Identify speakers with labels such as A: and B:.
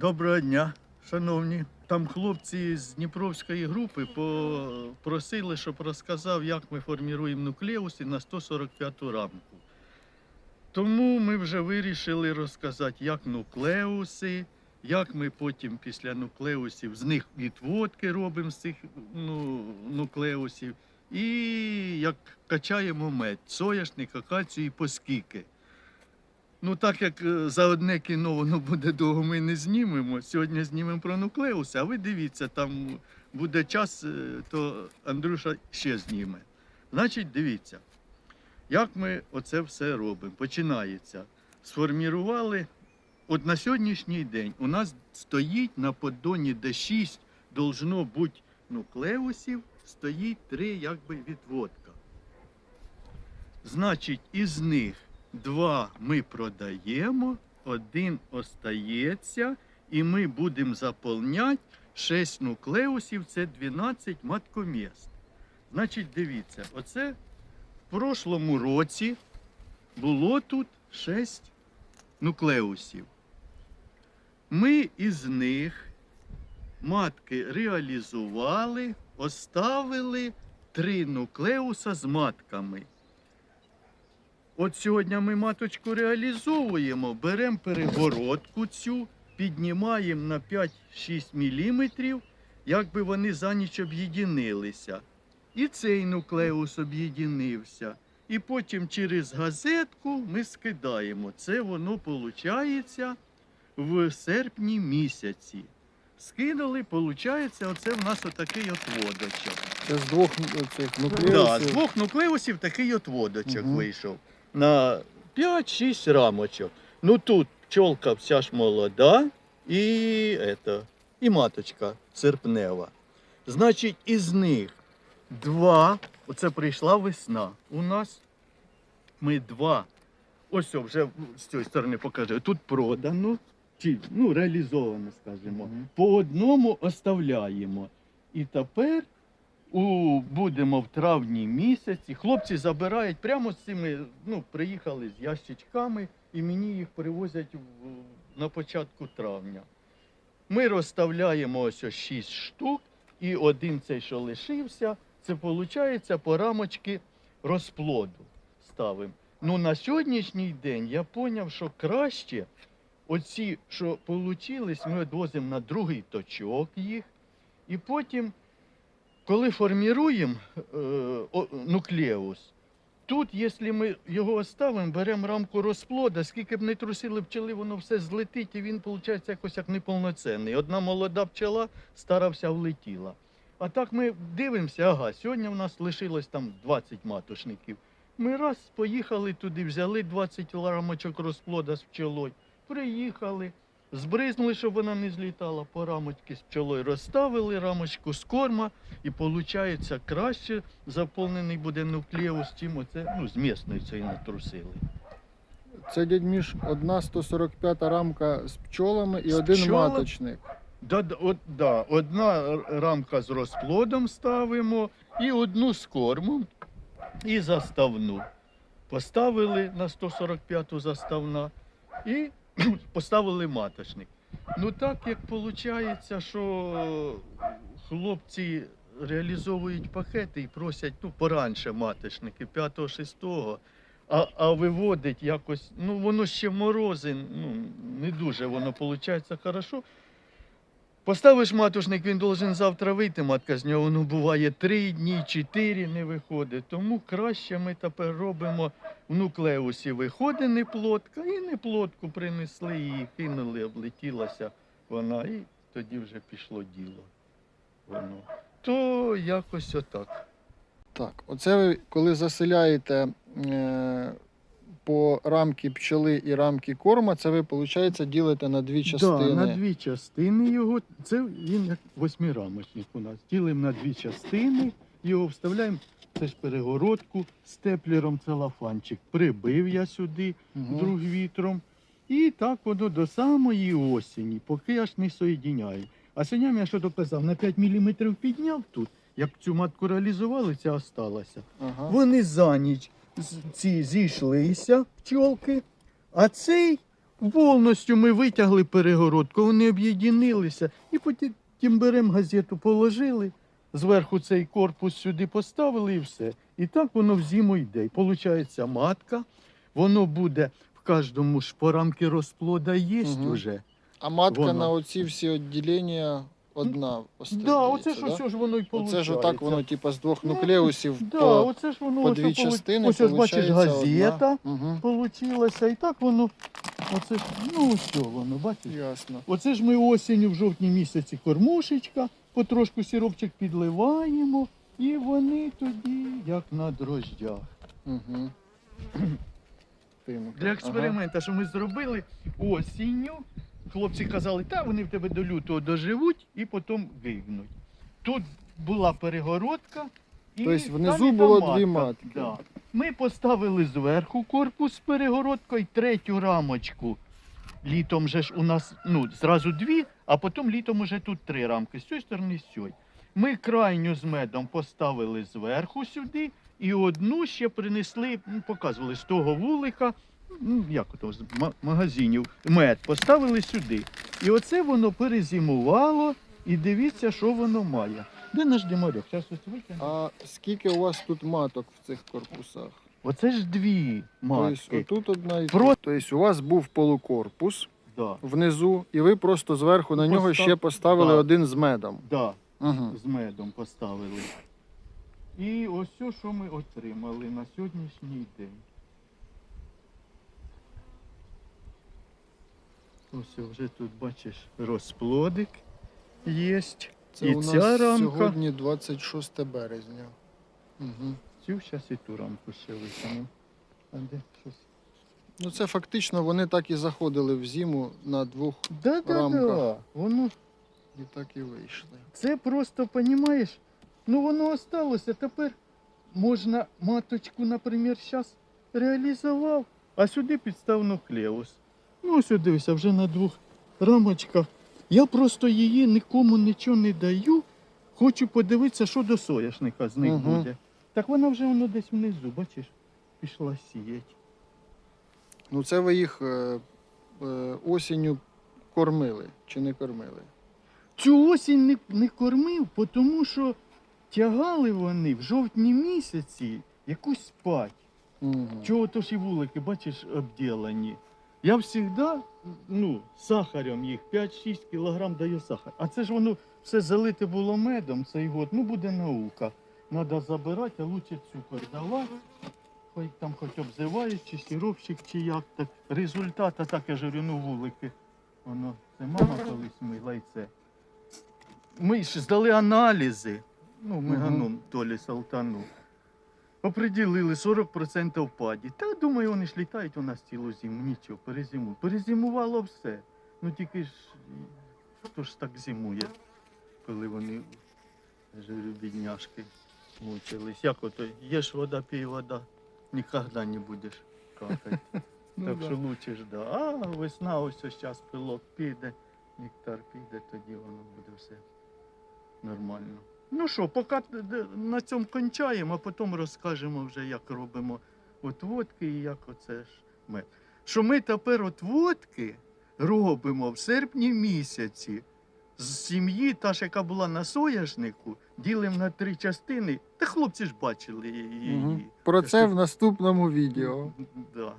A: Доброго дня, шановні. Там хлопці з Дніпровської групи попросили, щоб розказав, як ми формуємо нуклеуси на 145-ту рамку. Тому ми вже вирішили розказати, як нуклеуси, як ми потім після нуклеусів з них відводки робимо з цих ну, нуклеусів, і як качаємо мед, соняшник, акацію і поскіки. Ну, так як е, за одне кіно воно буде довго, ми не знімемо. Сьогодні знімемо про нуклеуси, а ви дивіться, там буде час, е, то Андрюша ще зніме. Значить, дивіться, як ми оце все робимо. Починається. Сформірували. От на сьогоднішній день у нас стоїть на поддоні, де 6 должно бути нуклеусів, стоїть 3 якби відводка. Значить, із них два ми продаємо, один остається, і ми будемо заповняти 6 нуклеусів, це 12 маткоміст. Значить, дивіться, оце в прошлому році було тут 6 нуклеусів. Ми із них матки реалізували, оставили три нуклеуса з матками. От сьогодні ми маточку реалізовуємо, беремо перегородку цю, піднімаємо на 5-6 мм, якби вони за ніч об'єднилися. І цей нуклеус об'єднився. І потім через газетку ми скидаємо. Це воно виходить в серпні місяці. Скинули, виходить, оце в нас отакий от водочок.
B: Це з двох м, цих
A: Да, з
B: нуклеусів.
A: двох нуклеусів такий от водочок
B: Мгм.
A: вийшов. На 5-6 рамочок. Ну тут пчолка вся ж молода і, это, і маточка серпнева. Значить, із них два, оце прийшла весна. У нас ми два. Ось вже з цієї сторони покажу. Тут продано, чи ну, реалізовано, скажімо. По одному оставляємо. І тепер у, будемо в травні місяці. Хлопці забирають прямо з цими, ну, приїхали з ящичками і мені їх привозять в, на початку травня. Ми розставляємо ось ось 6 штук, і один цей, що лишився, це виходить по рамочки розплоду ставимо. Ну на сьогоднішній день я зрозумів, що краще оці, що вийшли, ми відвозимо на другий точок їх, і потім коли форміруємо е, нуклеус, тут, якщо ми його оставимо, беремо рамку розплода, скільки б не трусили пчели, воно все злетить, і він, виходить, якось як неповноцінний. Одна молода пчела, стара вся влетіла. А так ми дивимося, ага, сьогодні в нас лишилось там 20 матошників. Ми раз поїхали туди, взяли 20 рамочок розплода з пчелою, приїхали, Збризнули, щоб вона не злітала по рамочки з пчолою, розставили рамочку з корма, і виходить краще заповнений буде нуклеус, чим оце, ну, з місної цієї натрусили.
B: Це дядь Міш, одна 145 рамка з пчолами і
A: З
B: один
A: пчолами?
B: маточник.
A: Да, да, от, да, одна рамка з розплодом ставимо, і одну з кормом, і заставну. Поставили на 145-ту заставна і поставили маточник. Ну так як виходить, що хлопці реалізовують пакети і просять ну, поранше маточники 5-6, а, а виводить якось, ну воно ще морози, ну не дуже воно виходить хорошо. Поставиш матушник, він должен завтра вийти, матка з нього ну, буває три дні, чотири не виходить. Тому краще ми тепер робимо в нуклеусі виходить неплодка, і неплодку принесли, її кинули, облетілася вона, і тоді вже пішло діло. Воно. То якось отак.
B: Так, оце ви коли заселяєте е, по рамки пчоли і рамки корма, це ви, виходить, ділите на дві частини.
A: Да, на дві частини його. Це він як восьмирамочник у нас. Ділимо на дві частини, його вставляємо. Це ж перегородку з теплером целофанчик. Прибив я сюди
B: Мгм.
A: друг вітром. І так воно до самої осені, поки аж не соєдіняю. А синям я що доказав, на 5 мм підняв тут, як цю матку реалізували, ця осталася.
B: Ага.
A: Вони за ніч ці зійшлися, пчолки, а цей Повністю ми витягли перегородку, вони об'єднилися і потім беремо газету, положили, зверху цей корпус сюди поставили і все. І так воно в зиму йде. І Получається матка, воно буде в кожному ж по рамки розплода є
B: Мгм.
A: уже.
B: А матка
A: Воно.
B: на оці всі відділення одна остається,
A: да, оце ж
B: да?
A: ось ж воно виходить.
B: Оце ж отак воно, типу, з двох
A: Ну,
B: нуклеусів
A: Да,
B: по,
A: оце ж воно
B: по дві частини.
A: Ось ось бачиш газета.
B: Угу.
A: І так воно, оце ж, ну ось воно, бачиш?
B: Ясно.
A: Оце ж ми осінню в жовтні місяці кормушечка, потрошку сіропчик підливаємо, і вони тоді як на дрождях.
B: Угу.
A: Для експерименту, що ми зробили осінню, хлопці казали, та вони в тебе до лютого доживуть і потім гигнуть. Тут була перегородка. І
B: Тобто
A: там
B: внизу
A: і
B: було
A: матка.
B: дві матки.
A: Да. Ми поставили зверху корпус з перегородкою, третю рамочку. Літом же ж у нас ну, зразу дві, а потім літом уже тут три рамки. З цієї сторони, з цієї. Ми крайню з медом поставили зверху сюди, і одну ще принесли, ну, показували з того вулика, ну, як ото, з магазинів, мед поставили сюди. І оце воно перезимувало, і дивіться, що воно має. Де наш димарьок? Зараз ось витягнемо.
B: А скільки у вас тут маток в цих корпусах?
A: Оце ж дві матки.
B: Тобто отут одна і
A: Про-
B: Тобто у вас був полукорпус
A: Да,
B: внизу, і ви просто зверху на нього
A: Постав-
B: ще поставили
A: Да.
B: один з медом.
A: да,
B: Угу.
A: з медом поставили. І ось все, що ми отримали на сьогоднішній день. Ось вже тут бачиш розплодик є.
B: Це
A: І
B: у
A: ця
B: нас
A: рамка.
B: сьогодні 26 березня. Угу.
A: Цю зараз і ту рамку ще витягнемо. А де щось?
B: Ну це фактично вони так і заходили в зиму на двох
A: Да, да, да.
B: Рамках.
A: Воно
B: і так і вийшли.
A: Це просто, понімаєш, ну воно осталося. Тепер можна маточку, наприклад, зараз реалізував, а сюди підстав нуклеус. Ну, ось дивися, вже на двох рамочках. Я просто її нікому нічого не даю. Хочу подивитися, що до соняшника з них
B: Мгм.
A: буде. Так вона вже воно десь внизу, бачиш, пішла сіять.
B: Ну це ви їх е, е, осінню кормили чи не кормили?
A: Цю осінь не, не кормив, тому що тягали вони в жовтні місяці якусь спать.
B: Угу.
A: Чого то ж і вулики, бачиш, обділені. Я завжди, ну, сахарем їх 5-6 кілограм даю сахар. А це ж воно все залите було медом цей год. Ну, буде наука. Треба забирати, а лучше цукор давати. Хай там хоч обзивають, чи сіропчик, чи як так. Результат, а так я ж говорю, ну вулики. Воно, це мама колись мила і це. Ми ж здали аналізи. Ну, меганом Толі Салтану. Оприділили 40% впаді. Та думаю, вони ж літають у нас цілу зиму. Нічого, перезиму. Перезимувало все. Ну тільки ж хто ж так зимує, коли вони бідняшки мучились. Як ото, єш вода, пій вода, ніколи не будеш какати.
B: Ну
A: так що лучше ж да. А весна, ось ось час пилок піде, нектар піде, тоді воно буде все нормально. Ну що, поки на цьому кончаємо, а потім розкажемо вже, як робимо отводки і як оце ж мед. Що ми тепер отводки робимо в серпні місяці з сім'ї, та ж, яка була на соняшнику, ділимо на три частини. Та хлопці ж бачили її.
B: Угу. Про це в наступному відео.
A: Да.